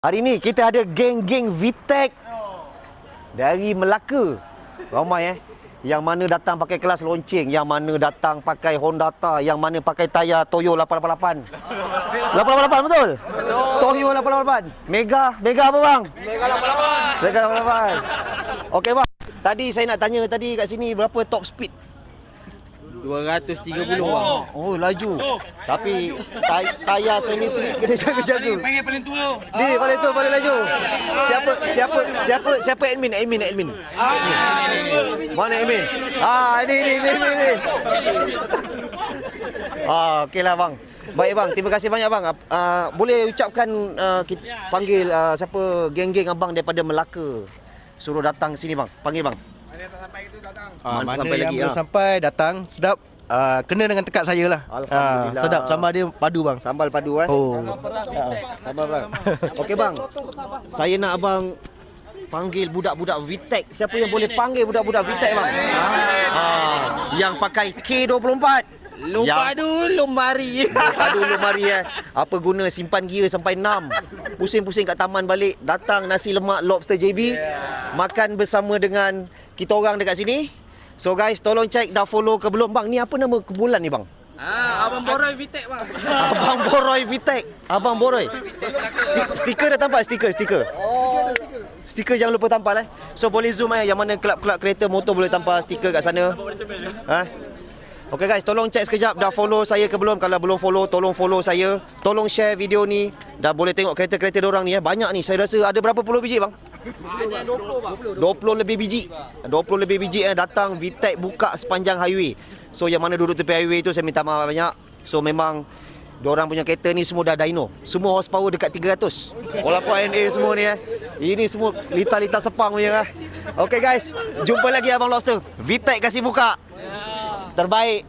Hari ni kita ada geng-geng VTEC dari Melaka. Ramai eh. Yang mana datang pakai kelas lonceng, yang mana datang pakai Honda Ta, yang mana pakai tayar Toyo 888. 888 betul? Toyo 888. Mega, Mega apa bang? Mega 88. Mega 88. Okey bang. Tadi saya nak tanya tadi kat sini berapa top speed 230 bang. Oh laju. Tapi tay- tayar semi slip kena jaga-jaga. Panggil paling tua. Ni paling tu paling laju. Siapa siapa siapa siapa admin admin admin. Mana admin? Ah ini ni ni ni. ni. Ah okeylah bang. Baik bang, terima kasih banyak bang. Uh, boleh ucapkan uh, kita, panggil uh, siapa geng-geng abang daripada Melaka. Suruh datang sini bang. Panggil bang. Ah, Mana mana sampai yang lagi, belum ah. sampai datang sedap ah, kena dengan tekad saya lah. Alhamdulillah. Ah, sedap sama dia padu bang. Sambal padu eh. Oh. Sabar bang. Okey bang. Saya nak abang panggil budak-budak VTEC. Siapa yang boleh panggil budak-budak VTEC bang? Ah, yang pakai K24. Lupa dulu mari. Lupa dulu mari eh. Apa guna simpan gear sampai 6. Pusing-pusing kat taman balik, datang nasi lemak lobster JB. Makan bersama dengan kita orang dekat sini. So guys, tolong check dah follow ke belum bang? Ni apa nama kumpulan ni bang? Ah, abang Boroy Vitek bang. Abang Boroy VTEC. Abang Boroy. Sti- stiker dah tampak stiker, stiker. Stiker jangan lupa tampal eh. So boleh zoom eh yang mana kelab-kelab kereta motor boleh tampal stiker kat sana. Ha? Okay guys, tolong check sekejap dah follow saya ke belum. Kalau belum follow, tolong follow saya. Tolong share video ni. Dah boleh tengok kereta-kereta diorang ni eh. Banyak ni. Saya rasa ada berapa puluh biji bang? 20 lebih biji 20 lebih biji eh datang VTEC buka sepanjang highway So yang mana duduk tepi highway tu saya minta maaf banyak So memang Diorang punya kereta ni semua dah dyno Semua horsepower dekat 300 Walaupun NA semua ni eh Ini semua lita-lita sepang punya eh Okay guys Jumpa lagi Abang Lobster VTEC kasih buka तर बाय.